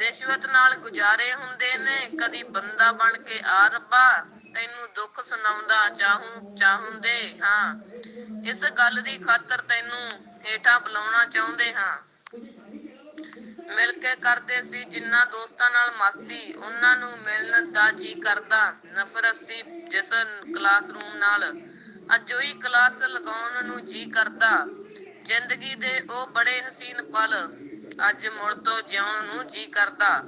ਰਿਸ਼ਵਤ ਨਾਲ ਗੁਜ਼ਾਰੇ ਹੁੰਦੇ ਨੇ। ਕਦੀ ਬੰਦਾ ਬਣ ਕੇ ਆ ਰੱਬਾ, ਤੈਨੂੰ ਦੁੱਖ ਸੁਣਾਉਂਦਾ ਚਾਹੂੰ, ਚਾਹੁੰਦੇ ਹਾਂ। ਇਸ ਗੱਲ ਦੀ ਖਾਤਰ ਤੈਨੂੰ ਹੇਠਾਂ ਬੁਲਾਉਣਾ ਚਾਹੁੰਦੇ ਹਾਂ। ਮਿਲ ਕੇ ਕਰਦੇ ਸੀ ਜਿੰਨਾ ਦੋਸਤਾਂ ਨਾਲ ਮਸਤੀ, ਉਹਨਾਂ ਨੂੰ ਮਿਲਣ ਦਾ ਜੀ ਕਰਦਾ। ਨਫ਼ਰਤ ਸੀ ਜਿਸ ਕਲਾਸਰੂਮ ਨਾਲ। ਅੱਜ ਕਲਾਸ ਲਗਾਉਣ ਨੂੰ ਜੀ ਕਰਦਾ। ਜ਼ਿੰਦਗੀ ਦੇ ਉਹ ਬੜੇ ਹਸੀਨ ਪਲ ਅੱਜ ਮੁੜ ਤੋਂ ਜਿਉਣ ਨੂੰ ਜੀ ਕਰਦਾ।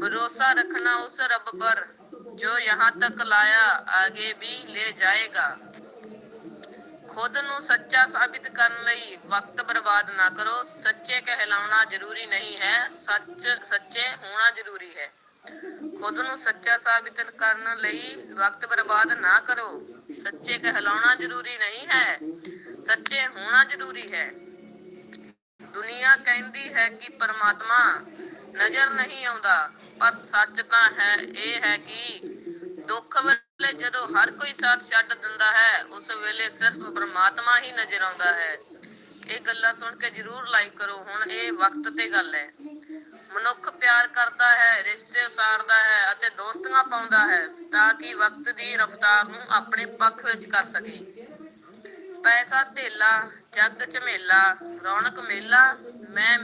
ਭਰੋਸਾ ਰੱਖਣਾ ਉਸ ਰੱਬ ਪਰ, ਜੋ ਯਹਾਂ ਤੱਕ ਲਾਇਆ, ਆਗੇ ਵੀ ਲੈ ਜਾਏਗਾ। ਖੁਦ ਨੂੰ ਸੱਚਾ ਸਾਬਿਤ ਕਰਨ ਲਈ ਵਕਤ ਬਰਬਾਦ ਨਾ ਕਰੋ। ਸੱਚੇ ਕਹਿਲਾਉਣਾ ਜ਼ਰੂਰੀ ਨਹੀਂ ਹੈ, ਸੱਚ, ਸੱਚੇ ਹੋਣਾ ਜ਼ਰੂਰੀ ਹੈ। ਖੁਦ ਨੂੰ ਸੱਚਾ ਸਾਬਿਤ ਕਰਨ ਲਈ ਵਕਤ ਬਰਬਾਦ ਨਾ ਕਰੋ। ਸੱਚੇ ਕਹਿਲਾਉਣਾ ਜ਼ਰੂਰੀ ਨਹੀਂ ਹੈ। ਸੱਚੇ ਹੋਣਾ ਜ਼ਰੂਰੀ ਹੈ। ਦੁਨੀਆ ਕਹਿੰਦੀ ਹੈ ਕਿ ਪਰਮਾਤਮਾ ਨਜ਼ਰ ਨਹੀਂ ਆਉਂਦਾ, ਪਰ ਸੱਚ ਤਾਂ ਹੈ, ਇਹ ਹੈ ਕਿ ਦੁੱਖ ਵੇਲੇ ਜਦੋਂ ਹਰ ਕੋਈ ਸਾਥ ਛੱਡ ਦਿੰਦਾ ਹੈ, ਉਸ ਵੇਲੇ ਸਿਰਫ ਪਰਮਾਤਮਾ ਹੀ ਨਜ਼ਰ ਆਉਂਦਾ ਹੈ। ਇਹ ਗੱਲਾਂ ਸੁਣ ਕੇ ਜਰੂਰ ਲਾਈਕ ਕਰੋ। ਹੁਣ ਇਹ ਵਕਤ ਤੇ ਗੱਲ ਹੈ। ਮਨੁੱਖ ਪਿਆਰ ਕਰਦਾ ਹੈ, ਰਿਸ਼ਤੇ ਸਾਰਦਾ ਹੈ ਅਤੇ ਦੋਸਤੀਆਂ ਪਾਉਂਦਾ ਹੈ ਤਾਂ ਕਿ ਵਕਤ ਦੀ ਰਫ਼ਤਾਰ ਨੂੰ ਆਪਣੇ ਪੱਖ ਵਿੱਚ ਕਰ ਸਕੇ। ਪੈਸਾ, ਧੇਲਾ, ਜੱਗ, ਝਮੇਲਾ, ਰੌਣਕ ਮੇਲਾ, ਮੈਂ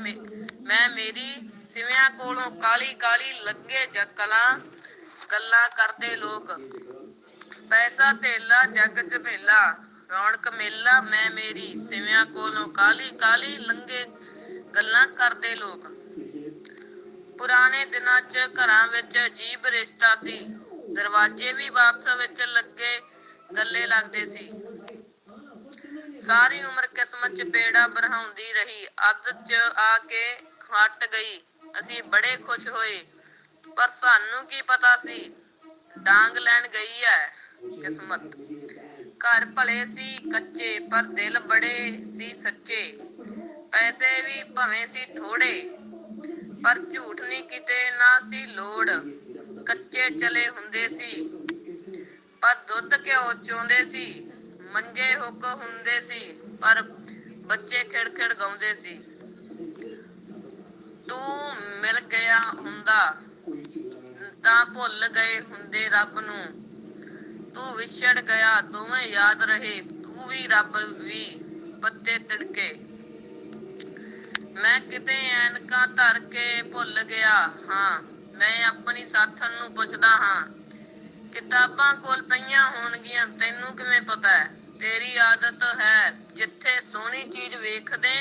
ਮੈਂ ਮੇਰੀ ਸਿਵਿਆਂ ਕੋਲੋਂ ਕਾਲੀ ਕਾਲੀ ਲੱਗੇ ਜੱਕਲਾਂ ਗੱਲਾਂ ਕਰਦੇ ਲੋਕ। ਪੈਸਾ, ਧੇਲਾ, ਜੱਗ, ਝਮੇਲਾ, ਰੌਣਕ ਮੇਲਾ, ਮੈਂ ਮੇਰੀ ਸਿਵਿਆਂ ਕੋਲੋਂ ਕਾਲੀ ਕਾਲੀ ਲੰਗੇ ਗੱਲਾਂ ਕਰਦੇ ਲੋਕ। ਪੁਰਾਣੇ ਦਿਨਾਂ 'ਚ ਘਰਾਂ ਵਿੱਚ ਅਜੀਬ ਰਿਸ਼ਤਾ ਸੀ। ਦਰਵਾਜ਼ੇ ਵੀ ਵਾਪਸ ਵਿੱਚ ਲੱਗੇ ਗੱਲੇ ਲੱਗਦੇ ਸੀ। ਸਾਰੀ ਉਮਰ ਕਿਸਮਤ 'ਚ ਪੇੜਾ ਬਰਹਾਉਂਦੀ ਰਹੀ। ਅੱਧ 'ਚ ਆ ਕੇ ਖੱਟ ਗਈ। ਅਸੀਂ ਬੜੇ ਖੁਸ਼ ਹੋਏ। ਪਰ ਸਾਨੂੰ ਕੀ ਪਤਾ ਸੀ? ਡਾਂਗ ਲੈਣ ਗਈ ਹੈ ਕਿਸਮਤ। ਘਰ ਭਲੇ ਸੀ, ਕੱਚੇ, ਪਰ ਦਿਲ ਬੜੇ ਸੀ ਸੱਚੇ। ਪੈਸੇ ਵੀ ਭਵੇਂ ਸੀ ਥੋੜੇ। ਪਰ ਝੂਠ ਨਹੀਂ ਕਿਤੇ ਨਾ ਸੀ ਲੋੜ। ਕੱਚੇ ਚਲੇ ਹੁੰਦੇ ਸੀ। ਪਰ ਦੁੱਧ ਘਿਓ ਚੋਂਦੇ ਸੀ। ਮੰਜੇ ਹੁੱਕ ਹੁੰਦੇ ਸੀ। ਪਰ ਬੱਚੇ ਖਿੜ ਖਿੜ ਗਾਉਂਦੇ ਸੀ। ਤੂੰ ਮਿਲ ਗਿਆ ਹੁੰਦਾ। ਤਾਂ ਭੁੱਲ ਗਏ ਹੁੰਦੇ ਰੱਬ ਨੂੰ। ਤੂੰ ਵਿਛੜ ਗਿਆ, ਦੋਵੇਂ ਯਾਦ ਰਹੇ। ਤੂੰ ਵੀ ਰੱਬ ਵੀ ਪੱਤੇ ਤਿੜਕੇ। ਮੈਂ ਕਿਤੇ ਐਨਕਾਂ ਧਰ ਕੇ ਭੁੱਲ ਗਿਆ ਹਾਂ। ਮੈਂ ਆਪਣੀ ਸਾਥਣ ਨੂੰ ਪੁੱਛਦਾ ਹਾਂ, ਕਿਤਾਬਾਂ ਕੋਲ ਪਈਆਂ ਹੋਣਗੀਆਂ, ਤੈਨੂੰ ਕਿਵੇਂ ਪਤਾ ਹੈ? ਤੇਰੀ ਆਦਤ ਹੈ ਜਿੱਥੇ ਸੋਹਣੀ ਚੀਜ਼ ਵੇਖਦੇ,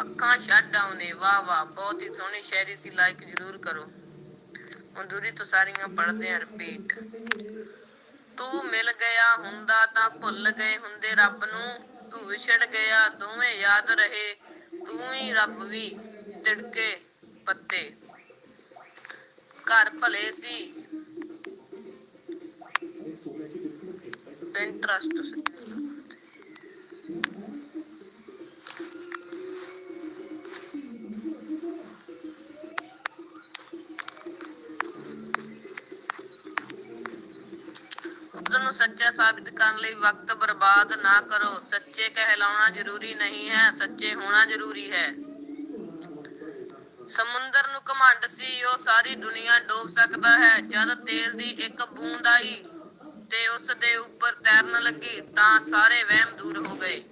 ਅੱਖਾਂ ਛੱਡ ਆਉਨੇ ਵਾਹ ਵਾਹ, ਬਹੁਤ ਹੀ ਸੋਹਣੀ ਸ਼ਾਇਰੀ ਸੀ ਲਾਈਕ ਜਰੂਰ ਕਰੋ। ਹੁਣ ਦੂਰੀ ਤੋਂ ਸਾਰੀਆਂ ਪੜ੍ਹਦੇ ਆ ਰਿਪੀਟ ਤੂੰ ਮਿਲ ਗਿਆ ਹੁੰਦਾ ਤਾਂ ਭੁੱਲ ਗਏ ਹੁੰਦੇ, ਰੱਬ ਨੂੰ ਤੂੰ ਵਿਛੜ ਗਿਆ, ਦੋਵੇਂ ਯਾਦ ਰਹੇ। ਤੂੰ ਹੀ ਰੱਬ ਵੀ ਤਿੜਕੇ ਪੱਤੇ। ਘਰ ਭਲੇ ਸੀ। ਇੰਟਰਸਟ ਸੀ। ਨੂੰ ਸੱਚਾ ਸਾਬਿਤ ਕਰਨ ਲਈ ਵਕਤ ਬਰਬਾਦ ਨਾ ਕਰੋ। ਸੱਚੇ ਕਹਿਲਾਉਣਾ ਜ਼ਰੂਰੀ ਨਹੀਂ ਹੈ, ਸੱਚੇ ਹੋਣਾ ਜ਼ਰੂਰੀ ਹੈ। ਸਮੁੰਦਰ ਨੂੰ ਘਮੰਡ ਸੀ, ਉਹ ਸਾਰੀ ਦੁਨੀਆ ਡੋਬ ਸਕਦਾ ਹੈ। ਜਦ ਤੇਲ ਦੀ ਇੱਕ ਬੂੰਦ ਆਈ ਤੇ ਉਸ ਦੇ ਉੱਪਰ ਤੈਰਨ ਲੱਗੀ, ਤਾਂ ਸਾਰੇ ਵਹਿਮ ਦੂਰ ਹੋ ਗਏ।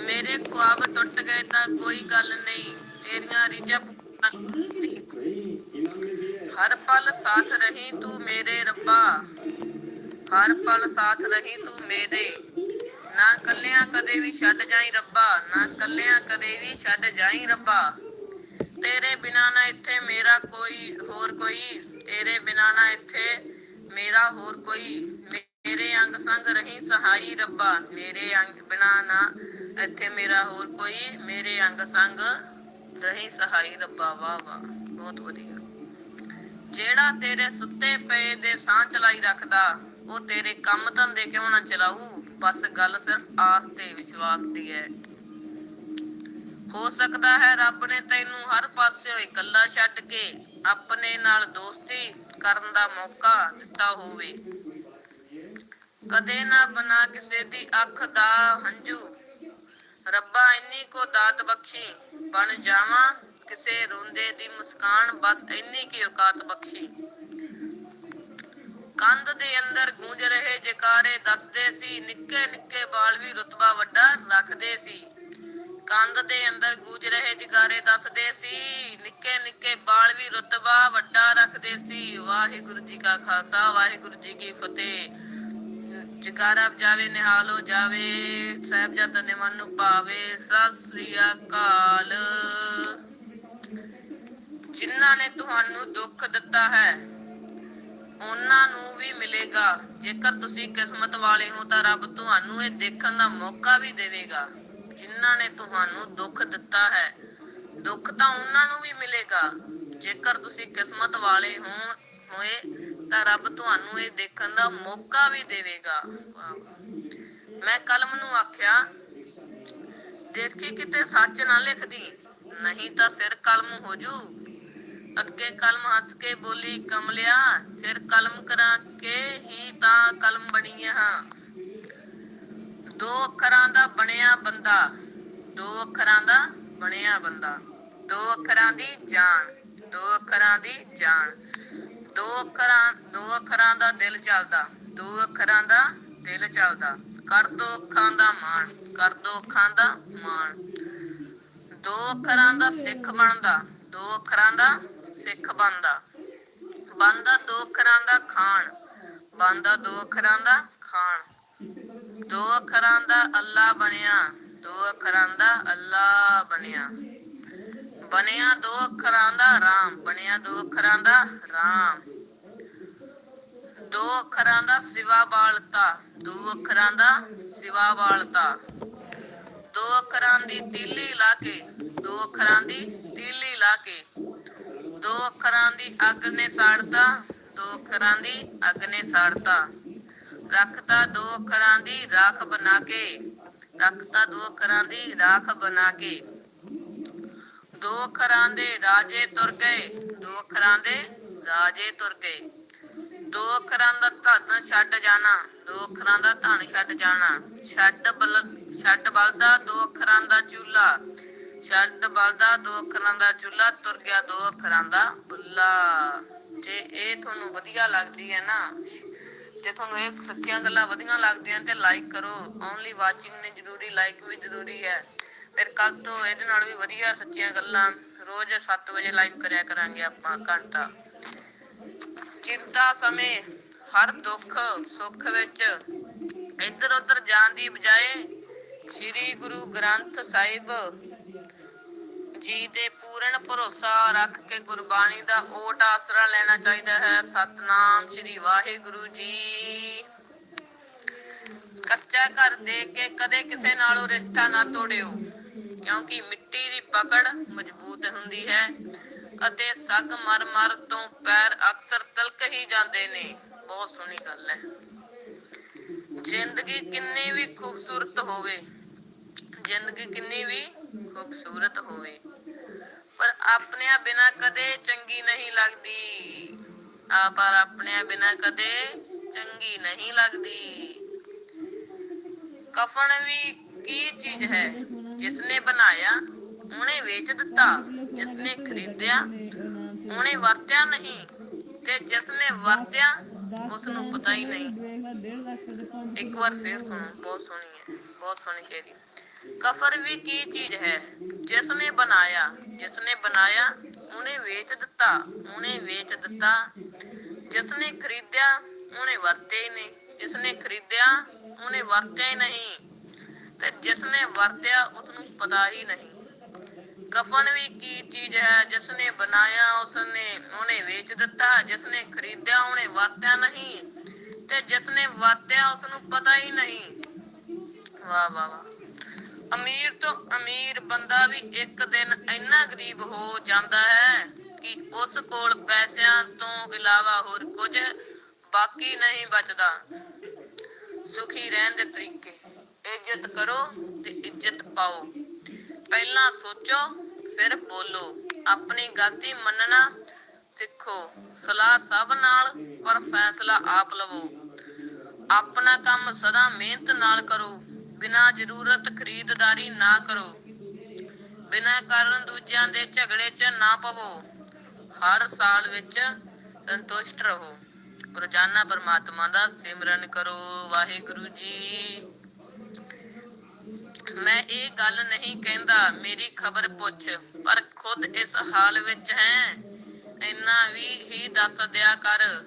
ਮੇਰੇ ਖੁਆਬ ਟੁੱਟ ਗਏ ਤਾਂ ਕੋਈ ਗੱਲ ਨਹੀਂ, ਤੇਰੀਆਂ ਰੀਝਾਂ ਹਰ ਪਲ ਸਾਥ ਰਹੀ ਤੂੰ ਮੇਰੇ ਰੱਬਾ। ਹਰ ਪਲ ਸਾਥ ਰਹੀ ਤੂੰ ਮੇਰੇ। ਨਾ ਕੱਲਿਆਂ ਕਦੇ ਵੀ ਛੱਡ ਜਾਈ ਰੱਬਾ, ਨਾ ਕੱਲਿਆਂ ਕਦੇ ਵੀ ਛੱਡ ਜਾਈ ਰੱਬਾ। ਤੇਰੇ ਬਿਨਾ ਨਾ ਇੱਥੇ ਮੇਰਾ ਕੋਈ ਹੋਰ ਕੋਈ, ਤੇਰੇ ਬਿਨਾ ਨਾ ਇੱਥੇ ਮੇਰਾ ਹੋਰ ਕੋਈ। ਮੇਰੇ ਅੰਗ ਸੰਗ ਰਹੀ ਸਹਾਈ ਰੱਬਾ, ਮੇਰੇ ਅੰਗ ਬਿਨਾ ਨਾ ਇੱਥੇ ਮੇਰਾ ਹੋਰ ਕੋਈ। ਮੇਰੇ ਅੰਗ ਸੰਗ ਰਹੀ ਸਹਾਈ ਰੱਬਾ। ਵਾਹ ਵਾਹ। ਬਹੁਤ ਵਧੀਆ। ਜਿਹੜਾ ਤੇਰੇ ਸੁੱਤੇ ਪਏ ਦੇ ਸਾਹ ਚਲਾਈ ਰੱਖਦਾ, ਉਹ ਤੇਰੇ ਕੰਮ ਧੰਦੇ ਕਿਉਂ ਨਾ ਚਲਾਊ? ਬਸ ਗੱਲ ਸਿਰਫ ਆਸ ਤੇ ਵਿਸ਼ਵਾਸ ਦੀ ਹੈ। ਹੋ ਸਕਦਾ ਹੈ ਰੱਬ ਨੇ ਤੈਨੂੰ ਹਰ ਪਾਸਿਓਂ ਇਕੱਲਾ ਛੱਡ ਕੇ ਆਪਣੇ ਨਾਲ ਦੋਸਤੀ ਕਰਨ ਦਾ ਮੌਕਾ ਦਿੱਤਾ ਹੋਵੇ। ਕਦੇ ਨਾ ਬਣਾ ਕਿਸੇ ਦੀ ਅੱਖ ਦਾ ਹੰਝੂ। ਰੱਬਾ, ਇੰਨੀ ਕੋ ਦਾਤ ਬਖਸ਼ੀ ਬਣ ਜਾਵਾਂ। ਕਿਸੇ ਰੋਂਦੇ ਦੀ ਮੁਸਕਾਨ ਬਸ ਇੰਨੀ ਕੀ ਔਕਾਤ ਬਖਸ਼ੀ। ਕੰਧ ਦੇ ਅੰਦਰ ਗੂੰਜ ਰਹੇ ਜਕਾਰੇ ਦੱਸਦੇ ਸੀ, ਨਿੱਕੇ ਨਿੱਕੇ ਬਾਲ ਵੀ ਰਤਬਾ ਵੱਡਾ ਰੱਖਦੇ ਸੀ। ਕੰਧ ਦੇ ਅੰਦਰ ਗੂੰਜ ਰਹੇ ਜਕਾਰੇ ਦੱਸਦੇ ਸੀ, ਨਿੱਕੇ ਨਿੱਕੇ ਬਾਲ ਵੀ ਰਤਬਾ ਵੱਡਾ ਰੱਖਦੇ ਸੀ। ਵਾਹਿਗੁਰੂ ਜੀ ਕਾ ਖਾਲਸਾ, ਵਾਹਿਗੁਰੂ ਜੀ ਕੀ ਫਤਿਹ। ਜਕਾਰਾ ਜਾਵੇ ਨਿਹਾਲ ਹੋ ਜਾਵੇ ਸਾਹਿਬਜ਼ਾਦਾ ਨੇ ਮਨ ਨੂੰ ਪਾਵੇ। ਸਤਿ ਸ੍ਰੀ ਅਕਾਲ। ਜਿਨ੍ਹਾਂ ਨੇ ਤੁਹਾਨੂੰ ਦੁੱਖ ਦਿੱਤਾ ਹੈ, ਉਹਨਾਂ ਨੂੰ ਵੀ ਮਿਲੇਗਾ। ਜੇਕਰ ਤੁਸੀਂ ਕਿਸਮਤ ਵਾਲੇ ਹੋ, ਤਾਂ ਰੱਬ ਤੁਹਾਨੂੰ ਇਹ ਦੇਖਣ ਦਾ ਮੌਕਾ ਵੀ ਦੇਵੇਗਾ, ਜਿਨ੍ਹਾਂ ਨੇ ਤੁਹਾਨੂੰ ਦੁੱਖ ਦਿੱਤਾ ਹੈ। ਦੁੱਖ ਤਾਂ ਉਹਨਾਂ ਨੂੰ ਵੀ ਮਿਲੇਗਾ। ਜੇਕਰ ਤੁਸੀਂ ਕਿਸਮਤ ਵਾਲੇ ਹੋ, ਹੋਏ, ਤਾਂ ਰੱਬ ਤੁਹਾਨੂੰ ਇਹ ਦੇਖਣ ਦਾ ਮੌਕਾ ਵੀ ਦੇਵੇਗਾ। ਮੈਂ ਕਲਮ ਨੂੰ ਆਖਿਆ, ਦੇਖੀ ਕਿਤੇ ਸੱਚ ਨਾ ਲਿਖਦੀ, ਨਹੀਂ ਤਾਂ ਸਿਰ ਕਲਮ ਹੋ ਜੂ। ਅੱਗੇ ਕਲਮ ਹੱਸ ਕੇ ਬੋਲੀ, ਕਮਲਿਆ, ਸਿਰ ਕਲਮ ਕਰਾ ਕੇ ਹੀ ਤਾਂ ਕਲਮ ਬਣੀ ਹਾਂ ਦੋ ਅੱਖਰਾਂ ਦਾ ਬਣਿਆ ਬੰਦਾ, ਦੋ ਅੱਖਰਾਂ ਦਾ ਬਣਿਆ ਬੰਦਾ। ਦੋ ਅੱਖਰਾਂ ਦੀ ਜਾਨ, ਦੋ ਅੱਖਰਾਂ ਦੀ ਜਾਨ। ਦੋ ਅੱਖਰਾਂ ਦੋ ਅੱਖਰਾਂ ਦਾ ਦਿਲ ਚੱਲਦਾ, ਦੋ ਅੱਖਰਾਂ ਦਾ ਦਿਲ ਚੱਲਦਾ। ਕਰ ਦੋ ਅੱਖਾਂ ਦਾ ਮਾਣ, ਕਰ ਦੋ ਅੱਖਾਂ ਦਾ ਮਾਣ। ਦੋ ਅੱਖਰਾਂ ਦਾ ਸਿੱਖ ਬਣਦਾ ਦੋ ਅੱਖਰਾਂ ਦਾ ਸਿੱਖ ਬਣਦਾ। ਬਣਦਾ ਦੋ ਅੱਖਰਾਂ ਦਾ ਖਾਣ। ਬਣਦਾ ਦੋ ਅੱਖਰਾਂ ਦਾ ਖਾਣ। ਦੋ ਅੱਖਰਾਂ ਦਾ ਅੱਲਾ ਬਣਿਆ, ਦੋ ਅੱਖਰਾਂ ਦਾ ਅੱਲਾ ਬਣਿਆ। ਬਣਿਆ ਦੋ ਅੱਖਰਾਂ ਦਾ ਰਾਮ, ਬਣਿਆ ਦੋ ਅੱਖਰਾਂ ਦਾ ਰਾਮ। ਦੋ ਅੱਖਰਾਂ ਦਾ ਸਿਵਾ ਬਾਲਤਾ, ਦੋ ਅੱਖਰਾਂ ਦਾ ਸਿਵਾ ਬਾਲਤਾ। ਦੋ ਅੱਖਰਾਂ ਦੀ ਤੀਲੀ ਲਾ ਕੇ ਦੋ ਅੱਖਰਾਂ ਦੀ ਤੀਲੀ ਲਾ ਕੇ ਦੋ ਅੱਖਰਾਂ ਦੀ ਅੱਗ ਨੇ ਸਾੜਤਾ ਦੋ ਅੱਖਰਾਂ ਦੀ ਅੱਗ ਨੇ ਸਾੜਤਾ ਰੱਖਤਾ ਦੋ ਅੱਖਰਾਂ ਦੀ ਰਾਖ ਬਣਾ ਕੇ ਰੱਖਤਾ ਦੋ ਅੱਖਰਾਂ ਦੀ ਰਾਖ ਬਣਾ ਕੇ ਦੋ ਅੱਖਰਾਂ ਦੇ ਰਾਜੇ ਤੁਰ ਗਏ ਦੋ ਅੱਖਰਾਂ ਦੇ ਰਾਜੇ ਤੁਰ ਗਏ ਦੋ ਅੱਖਰਾਂ ਦਾ ਧਨ ਛੱਡ ਜਾਣਾ ਦੋ ਅੱਖਰਾਂ ਦਾ ਧਨ ਛੱਡ ਜਾਣਾ ਛੱਡ ਬਲ ਛੱਡ ਬਲਦਾ ਦੋ ਅੱਖਰਾਂ ਦਾ ਚੂਲਾ। ਛੱਡ ਬਲਦਾ ਦੋ ਅੱਖਰਾਂ ਦਾ ਚੂਲਾ, ਤੁਰ ਗਿਆ ਦੋ ਅੱਖਰਾਂ ਦਾ ਬੁੱਲਾ। ਜੇ ਇਹ ਤੁਹਾਨੂੰ ਵਧੀਆ ਲੱਗਦੀ ਹੈ ਨਾ, ਜੇ ਤੁਹਾਨੂੰ ਇਹ ਸੱਚੀਆਂ ਗੱਲਾਂ ਵਧੀਆ ਲੱਗਦੀਆਂ ਤੇ ਲਾਈਕ ਕਰੋ। ਓਨਲੀ ਵਾਚਿੰਗ ਨੇ ਜ਼ਰੂਰੀ ਲਾਈਕ ਵੀ ਜ਼ਰੂਰੀ ਹੈ। ਫਿਰ ਕੱਲ ਤੋਂ ਇਹਦੇ ਨਾਲ ਵੀ ਵਧੀਆ ਸੱਚੀਆਂ ਗੱਲਾਂ ਰੋਜ਼ 7 ਵਜੇ ਲਾਈਵ ਕਰਿਆ ਕਰਾਂਗੇ ਆਪਾਂ ਘੰਟਾ। ਚਿੰਤਾ ਸਮੇਂ, ਹਰ ਦੁੱਖ ਸੁੱਖ ਵਿੱਚ ਇੱਧਰ ਉੱਧਰ ਜਾਣ ਦੀ ਬਜਾਏ ਸ੍ਰੀ ਗੁਰੂ ਗ੍ਰੰਥ ਸਾਹਿਬ ਜੀ ਦੇ ਪੂਰਨ ਭਰੋਸਾ ਰੱਖ ਕੇ ਗੁਰਬਾਣੀ ਦਾ ਓਟ ਆਸਰਾ ਲੈਣਾ ਚਾਹੀਦਾ ਹੈ। ਸਤਨਾਮ ਸ੍ਰੀ ਵਾਹਿਗੁਰੂ ਜੀ। ਕੱਚਾ ਘਰ ਦੇ ਕੇ ਕਦੇ ਕਿਸੇ ਨਾਲੋਂ ਰਿਸ਼ਤਾ ਨਾ ਤੋੜਿਓ, ਕਿਉਂਕਿ ਮਿੱਟੀ ਦੀ ਪਕੜ ਮਜ਼ਬੂਤ ਹੁੰਦੀ ਹੈ ਅਤੇ ਸੱਗ ਮਰ ਮਰ ਤੋਂ ਪੈਰ ਅਕਸਰ ਤਲਕ ਹੀ ਜਾਂਦੇ ਨੇ। ਬਹੁਤ ਸੋਹਣੀ ਗੱਲ ਹੈ। ਜ਼ਿੰਦਗੀ ਕਿੰਨੀ ਵੀ ਖੂਬਸੂਰਤ ਹੋਵੇ ਜ਼ਿੰਦਗੀ ਕਿੰਨੀ ਵੀ ਖੂਬਸੂਰਤ ਹੋਵੇ। ਪਰ ਆਪਣਿਆਂ ਬਿਨਾ ਕਦੇ ਚੰਗੀ ਨਹੀਂ ਲੱਗਦੀ। ਆ ਪਰ ਆਪਣਿਆਂ ਬਿਨਾ ਕਦੇ ਚੰਗੀ ਨਹੀਂ ਲੱਗਦੀ। ਕਫਨ ਵੀ ਕੀ ਚੀਜ਼ ਹੈ? ਜਿਸਨੇ ਬਣਾਇਆ, ਉਹਨੇ ਵੇਚ ਦਿੱਤਾ। ਜਿਸਨੇ ਖਰੀਦਿਆ, ਉਹਨੇ ਵਰਤਿਆ ਨਹੀਂ। ਤੇ ਜਿਸਨੇ ਵਰਤਿਆ ਉਸ ਨੂੰ ਪਤਾ ਹੀ ਨਹੀਂ। ਇੱਕ ਵਾਰ ਫੇਰ ਸੁਣੋ, ਬਹੁਤ ਸੋਹਣੀ ਹੈ, ਬਹੁਤ ਸੋਹਣੀ ਸ਼ੇਰੀ। ਕਫਰ ਵੀ ਕੀ ਚੀਜ਼ ਹੈ? ਜਿਸਨੇ ਬਣਾਇਆ ਜਿਸਨੇ ਬਣਾਇਆ, ਉਹਨੇ ਵੇਚ ਦਿੱਤਾ, ਉਹਨੇ ਵੇਚ ਦਿੱਤਾ। ਜਿਸਨੇ ਖਰੀਦਿਆ, ਉਹਨੇ ਵਰਤਿਆ ਹੀ ਨਹੀਂ। ਜਿਸਨੇ ਖਰੀਦਿਆ, ਉਹਨੇ ਵਰਤਿਆ ਹੀ ਨਹੀਂ। ਤੇ ਜਿਸਨੇ ਵਰਤਿਆ ਉਸ ਨੂੰ ਪਤਾ ਹੀ ਨਹੀਂ। ਕਫਨ ਵੀ ਕੀ ਚੀਜ਼ ਹੈ? ਜਿਸਨੇ ਬਣਾਇਆ, ਉਸਨੇ, ਉਹਨੇ ਵੇਚ ਦਿੱਤਾ। ਜਿਸਨੇ ਖਰੀਦਿਆ, ਉਹਨੇ ਵਰਤਿਆ ਨਹੀਂ। ਤੇ ਜਿਸਨੇ ਵਰਤਿਆ ਉਸ ਨੂੰ ਪਤਾ ਹੀ ਨਹੀਂ। ਵਾਹ ਵਾਹ ਵਾਹ। ਅਮੀਰ ਤੋਂ ਅਮੀਰ ਬੰਦਾ ਵੀ ਇੱਕ ਦਿਨ ਇੰਨਾ ਗਰੀਬ ਹੋ ਜਾਂਦਾ ਹੈ ਕਿ ਉਸ ਕੋਲ ਪੈਸਿਆਂ ਤੋਂ ਇਲਾਵਾ ਹੋਰ ਕੁਝ ਬਾਕੀ ਨਹੀਂ ਬਚਦਾ। ਸੁਖੀ ਰਹਿਣ ਦੇ ਤਰੀਕੇ, ਇੱਜ਼ਤ ਕਰੋ ਤੇ ਇੱਜ਼ਤ ਪਾਓ। ਪਹਿਲਾਂ ਸੋਚੋ, ਫਿਰ ਬੋਲੋ। ਆਪਣੀ ਗਲਤੀ ਮੰਨਣਾ ਸਿੱਖੋ। ਸਲਾਹ ਸਭ ਨਾਲ, ਪਰ ਫੈਸਲਾ ਆਪ ਲਵੋ। ਆਪਣਾ ਕੰਮ ਸਦਾ ਮਿਹਨਤ ਨਾਲ ਕਰੋ। ਬਿਨਾ ਜ਼ਰੂਰਤ ਖਰੀਦਦਾਰੀ ਨਾ ਕਰੋ। ਬਿਨਾਂ ਕਾਰਨ ਦੂਜਿਆਂ ਦੇ ਝਗੜੇ 'ਚ ਨਾ ਪਵੋ। ਹਰ ਸਾਲ ਵਿੱਚ ਸੰਤੁਸ਼ਟ ਰਹੋ। ਰੋਜ਼ਾਨਾ ਪਰਮਾਤਮਾ ਦਾ ਸਿਮਰਨ ਕਰੋ, ਵਾਹਿਗੁਰੂ ਜੀ। ਮੈਂ ਇਹ ਗੱਲ ਨਹੀਂ ਕਹਿੰਦਾ, ਮੇਰੀ ਖਬਰ ਪੁੱਛ, ਪਰ ਖੁਦ ਇਸ ਹਾਲ ਵਿੱਚ ਹੈ। ਇੰਨਾ ਵੀ ਹੀ ਦੱਸ ਦਿਆ ਕਰ।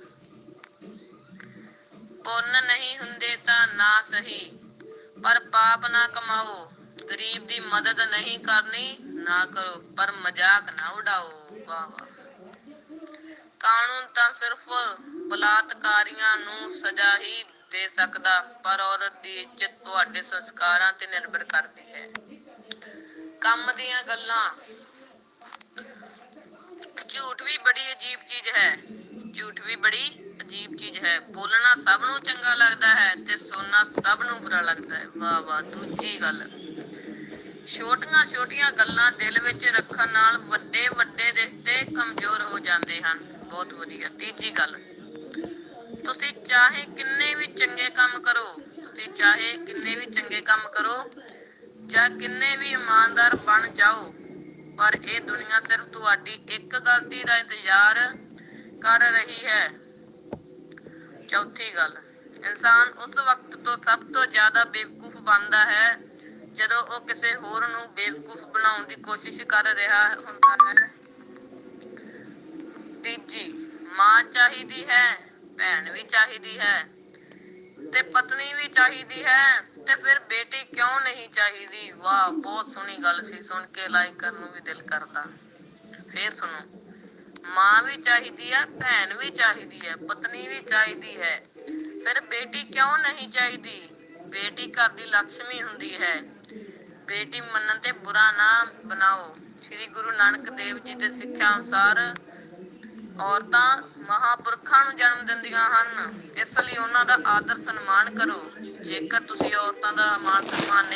ਪੁੰਨ ਨਹੀਂ ਹੁੰਦੇ ਤਾਂ ਨਾ ਸਹੀ। ਪਰ ਪਾਪ ਨਾ ਕਮਾਓ। ਗਰੀਬ ਦੀ ਮਦਦ ਨਹੀਂ ਕਰਨੀ, ਨਾ ਕਰੋ, ਪਰ ਮਜ਼ਾਕ ਨਾ ਉਡਾਓ। ਵਾਹ ਵਾਹ। ਕਾਨੂੰਨ ਤਾਂ ਸਿਰਫ ਬਲਾਤਕਾਰੀਆਂ ਨੂੰ ਸਜ਼ਾ ਹੀ ਦੇ ਸਕਦਾ, ਪਰ ਔਰਤ ਦੀ ਇੱਜ਼ਤ ਤੁਹਾਡੇ ਸੰਸਕਾਰਾਂ ਤੇ ਨਿਰਭਰ ਕਰਦੀ ਹੈ। ਕੰਮ ਦੀਆਂ ਗੱਲਾਂ। ਝੂਠ ਵੀ ਬੜੀ ਅਜੀਬ ਚੀਜ਼ ਹੈ। ਝੂਠ ਵੀ ਬੜੀ ਅਜੀਬ ਚੀਜ਼ ਹੈ। ਬੋਲਣਾ ਸਭ ਨੂੰ ਚੰਗਾ ਲੱਗਦਾ ਹੈ ਤੇ ਸੁਣਨਾ ਸਭ ਨੂੰ ਬੁਰਾ ਲੱਗਦਾ ਹੈ। ਵਾਹ ਵਾਹ, ਦੂਜੀ ਗੱਲ। ਛੋਟੀਆਂ ਛੋਟੀਆਂ ਗੱਲਾਂ ਦਿਲ ਵਿੱਚ ਰੱਖਣ ਨਾਲ ਵੱਡੇ ਵੱਡੇ ਰਿਸ਼ਤੇ ਕਮਜ਼ੋਰ ਹੋ ਜਾਂਦੇ ਹਨ। ਬਹੁਤ ਵਧੀਆ। ਤੀਜੀ ਗੱਲ, ਤੁਸੀਂ ਚਾਹੇ ਕਿੰਨੇ ਵੀ ਚੰਗੇ ਕੰਮ ਕਰੋ, ਤੁਸੀਂ ਚਾਹੇ ਕਿੰਨੇ ਵੀ ਚੰਗੇ ਕੰਮ ਕਰੋ, ਜਾਂ ਕਿੰਨੇ ਵੀ ਇਮਾਨਦਾਰ ਬਣ ਜਾਓ, ਪਰ ਇਹ ਦੁਨੀਆ ਸਿਰਫ ਤੁਹਾਡੀ ਇੱਕ ਗਲਤੀ ਦਾ ਇੰਤਜ਼ਾਰ ਕਰ ਰਹੀ ਹੈ। ਚੌਥੀ ਗੱਲ। ਇਨਸਾਨ ਉਸ ਵਕਤ ਤੋਂ ਸਭ ਤੋਂ ਜ਼ਿਆਦਾ ਬੇਵਕੂਫ ਬਣਦਾ ਹੈ, ਜਦੋਂ ਉਹ ਕਿਸੇ ਹੋਰ ਨੂੰ ਬੇਵਕੂਫ ਬਣਾਉਣ ਦੀ ਕੋਸ਼ਿਸ਼ ਕਰ ਰਿਹਾ ਹੁੰਦਾ ਹੈ। ਤੀਜੀ, ਮਾਂ ਚਾਹੀਦੀ ਹੈ, ਭੈਣ ਵੀ ਚਾਹੀਦੀ ਹੈ, ਤੇ ਪਤਨੀ ਵੀ ਚਾਹੀਦੀ ਹੈ, ਤੇ ਫਿਰ ਬੇਟੀ ਕਿਉਂ ਨਹੀਂ ਚਾਹੀਦੀ? ਵਾਹ, ਬਹੁਤ ਸੋਹਣੀ ਗੱਲ ਸੀ, ਸੁਣ ਕੇ ਲਾਈਕ ਕਰਨ ਨੂੰ ਵੀ ਦਿਲ ਕਰਦਾ। ਫੇਰ ਸੁਣੋ। ਮਾਂ ਵੀ ਚਾਹੀਦੀ ਹੈ ਭੈਣ ਵੀ ਚਾਹੀਦੀ ਹੈ ਪਤਨੀ ਵੀ ਚਾਹੀਦੀ ਹੈ। ਫਿਰ ਬੇਟੀ ਕਿਉਂ ਨਹੀਂ ਚਾਹੀਦੀ? ਬੇਟੀ ਘਰ ਦੀ ਲక్ష్ਮੀ ਹੁੰਦੀ ਹੈ। ਬੇਟੀ ਮੰਨਣ ਤੇ ਬੁਰਾ ਨਾ ਬਣਾਓ। ਸ੍ਰੀ ਗੁਰੂ ਨਾਨਕ ਦੇਵ ਜੀ ਦੇ ਸਿੱਖਿਆ ਅਨੁਸਾਰ ਔਰਤਾਂ ਮਹਾਪੁਰਖਾਂ ਨੂੰ ਜਨਮ ਦਿੰਦੀਆਂ ਹਨ। ਇਸ ਲਈ ਉਹਨਾਂ ਦਾ ਆਦਰ ਸਨਮਾਨ ਕਰੋ। ਜੇਕਰ ਤੁਸੀਂ ਔਰਤਾਂ ਦਾ ਮਾਨ ਸਨਮਾਨ ਨਹੀਂ